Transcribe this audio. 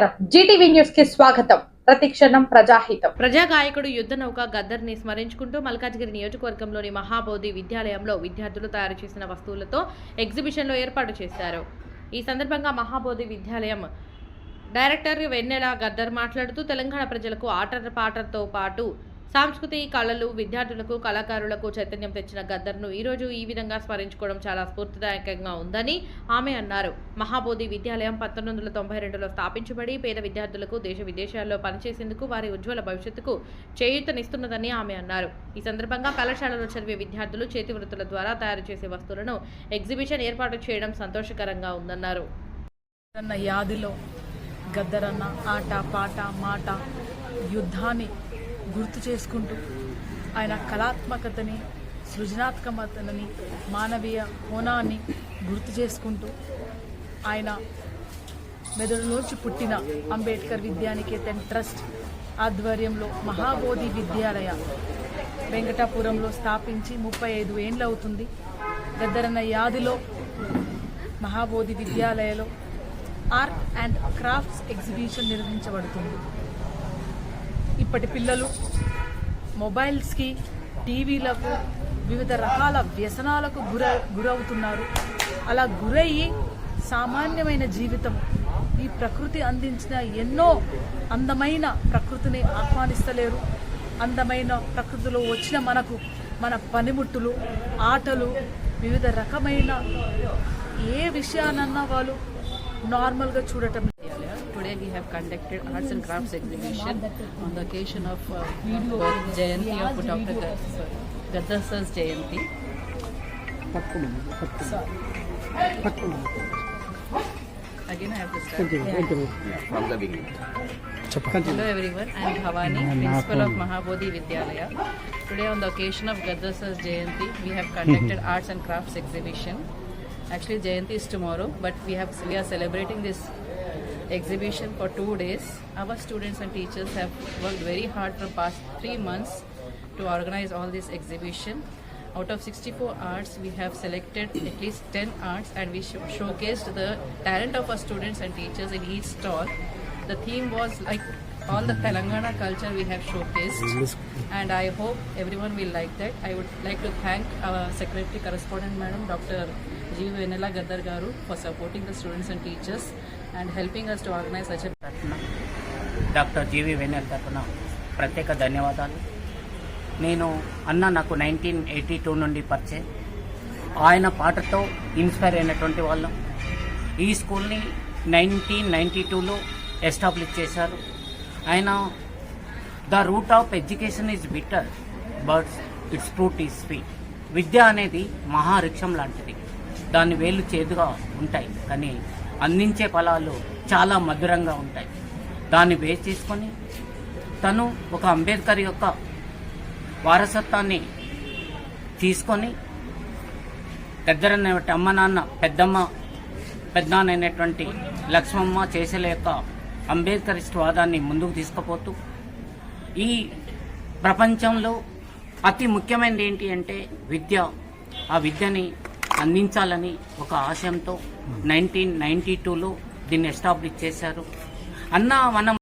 నమస్కారం. జీటీవీ న్యూస్కి స్వాగతం. ప్రతిక్షణం ప్రజాహితం. ప్రజా గాయకుడు యుద్ధ నౌక గద్దర్ని స్మరించుకుంటూ మల్కాజ్గిరి నియోజకవర్గంలోని మహాబోధి విద్యాలయంలో విద్యార్థులు తయారు చేసిన వస్తువులతో ఎగ్జిబిషన్లో ఏర్పాటు చేశారు. ఈ సందర్భంగా మహాబోధి విద్యాలయం డైరెక్టర్ వెన్నెల గద్దర్ మాట్లాడుతూ తెలంగాణ ప్రజలకు ఆట పాటలతో పాటు సాంస్కృతిక కళలు విద్యార్థులకు కళాకారులకు చైతన్యం తెచ్చిన గద్దర్ను ఈరోజు ఈ విధంగా స్మరించుకోవడం చాలా స్ఫూర్తిదాయకంగా ఉందని ఆమె అన్నారు. మహాబోధి విద్యాలయం పంతొమ్మిది వందల తొంభై రెండులో స్థాపించబడి పేద విద్యార్థులకు దేశ విదేశాల్లో పనిచేసేందుకు వారి ఉజ్వల భవిష్యత్తుకు చేయూతనిస్తున్నదని ఆమె అన్నారు. ఈ సందర్భంగా కళాశాలలో చదివే విద్యార్థులు చేతి వృత్తుల ద్వారా తయారు చేసే వస్తువులను ఎగ్జిబిషన్ ఏర్పాటు చేయడం సంతోషకరంగా ఉందన్నారు. అన్న యాదిలో గద్దరన్న ఆట పాట మాట యుద్ధాన్ని గుర్తు చేసుకుంటూ ఆయన కళాత్మకతని సృజనాత్మకతని మానవీయ కోణాన్ని గుర్తు చేసుకుంటూ ఆయన మెదడులోంచి పుట్టిన అంబేద్కర్ విద్యానికేతన్ ట్రస్ట్ ఆధ్వర్యంలో మహాబోధి విద్యాలయ వెంకటాపురంలో స్థాపించి ముప్పై ఐదు ఏండ్లు అవుతుంది గద్దరన్న యాదిలో మహాబోధి విద్యాలయలో ఆర్ట్ అండ్ క్రాఫ్ట్స్ ఎగ్జిబిషన్ నిర్వహించబడుతుంది. ఇప్పటి పిల్లలు మొబైల్స్కి టీవీలకు వివిధ రకాల వ్యసనాలకు గుర గురవుతున్నారు. అలా గురయ్యి సామాన్యమైన జీవితం ఈ ప్రకృతి అందించిన ఎన్నో అందమైన ప్రకృతిని ఆహ్వానిస్తలేరు. అందమైన ప్రకృతిలో వచ్చిన మనకు మన పనిముట్టులు ఆటలు వివిధ రకమైన ఏ విషయానన్నా వాళ్ళు నార్మల్గా చూడటం Today we have conducted arts and crafts exhibition on the occasion of uh, birth Jayanti of Dr. Gad- sorry, Gaddar Sir's Jayanti. Again I have to start. Hello everyone, I am Bhavani, Principal of Mahabodhi Vidyalaya. Today on the occasion of Gaddar Sir's Jayanti, we have conducted arts and crafts exhibition. Actually Jayanti is tomorrow, but we have we are celebrating this exhibition for two days. Our students and teachers have worked very hard for past three months to organize all this exhibition. Out of 64 arts, we have selected at least 10 arts and we show- showcased the talent of our students and teachers in each stall. The theme was like all the Telangana culture we have showcased and I hope everyone will like that. I would like to thank our Secretary Correspondent Madam Dr. G. Venela Gaddar Garu for supporting the students and teachers and helping us to organise such తరఫున doctor GV Vennel తరఫున ప్రత్యేక ధన్యవాదాలు. నేను అన్న నాకు nineteen eighty two నుండి పరిచయం. ఆయన పాటతో ఇన్స్పైర్ అయినటువంటి వాళ్ళం. ఈ స్కూల్ని నైన్టీన్ నైంటీ టూలో ఎస్టాబ్లిష్ చేశారు. ఆయన the root of education is bitter but its fruit is sweet. విద్య అనేది మహావృక్షం లాంటిది. దాని వేలు చేదుగా ఉంటాయి. కానీ అందించే ఫలాలు చాలా మధురంగా ఉంటాయి. దాన్ని బేస్ చేసుకొని తను ఒక అంబేద్కర్ యొక్క వారసత్వాన్ని తీసుకొని పెద్దరన్నటువంటి అమ్మ నాన్న పెద్దమ్మ పెద్దనాన్న అయినటువంటి లక్ష్మమ్మ చేసేల యొక్క అంబేద్కరిస్ట్ వాదాన్ని ముందుకు తీసుకుపోతూ ఈ ప్రపంచంలో అతి ముఖ్యమైనది ఏంటి అంటే విద్య. ఆ విద్యని అందించాలని ఒక ఆశయంతో నైన్టీన్ నైన్టీ టూలో దీన్ని ఎస్టాబ్లిష్ చేశారు. అన్న మనం